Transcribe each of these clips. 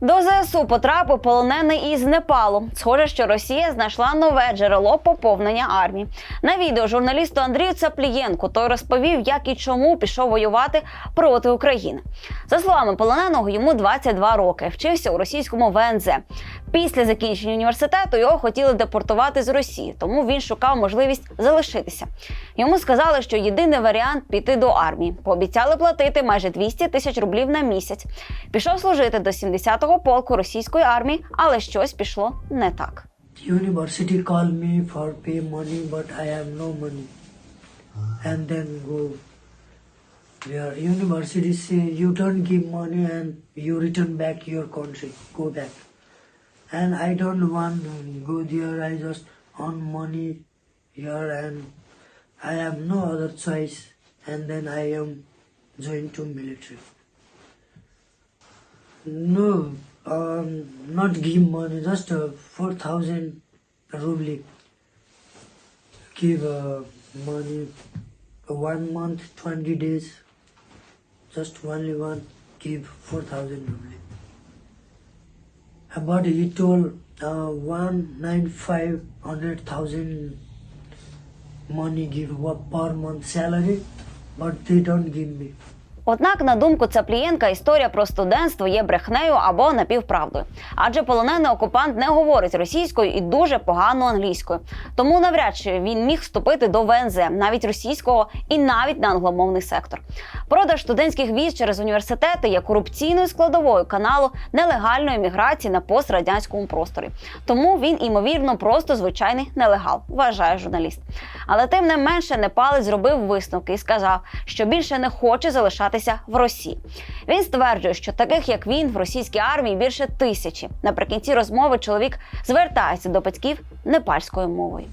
До ЗСУ потрапив полонений із Непалу. Схоже, що Росія знайшла нове джерело поповнення армії. На відео журналісту Андрію Цаплієнку той розповів, як і чому пішов воювати проти України. За словами полоненого, йому 22 роки. Вчився у російському ВНЗ. Після закінчення університету його хотіли депортувати з Росії, тому він шукав можливість залишитися. Йому сказали, що єдиний варіант піти до армії. Пообіцяли платити майже 200 тисяч рублів на місяць. Пішов служити до 70-го полку російської армії, але щось пішло не так. University call me for pay money, but I have no money. And then go. Where university say you don't give money and you return back your country. Go back. And I don't want to go there. I just earn money here and I have no other choice. And then I am joined to military. No, um, not give money, just uh, 4,000 rubli. Give uh, money one month, 20 days, just only one, give 4,000 rubli. Uh, But he told uh, money give per month salary, but they don't give me. Однак, на думку Цаплієнка, історія про студентство є брехнею або напівправдою. Адже полонений окупант не говорить російською і дуже погано англійською. Тому навряд чи він міг вступити до ВНЗ, навіть російського і навіть на англомовний сектор. Продаж студентських віз через університети є корупційною складовою каналу нелегальної міграції на пострадянському просторі. Тому він, імовірно, просто звичайний нелегал, вважає журналіст. Але тим не менше Непалець зробив висновки і сказав, що більше не хоче залишатися в Росії. Він стверджує, що таких як він в російській армії більше тисячі. Наприкінці розмови чоловік звертається до батьків непальською мовою.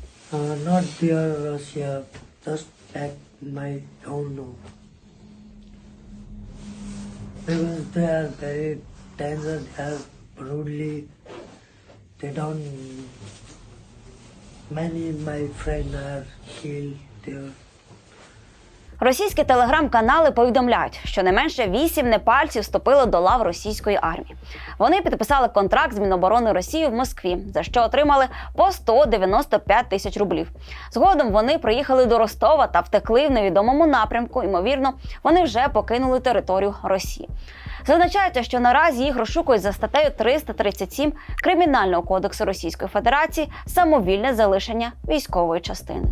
They don't, many of my friends are killed there. Російські телеграм-канали повідомляють, що не менше вісім непальців вступили до лав російської армії. Вони підписали контракт з Міноборони Росії в Москві, за що отримали по 195 тисяч рублів. Згодом вони приїхали до Ростова та втекли в невідомому напрямку. Ймовірно, вони вже покинули територію Росії. Зазначається, що наразі їх розшукують за статтею 337 Кримінального кодексу Російської Федерації самовільне залишення військової частини.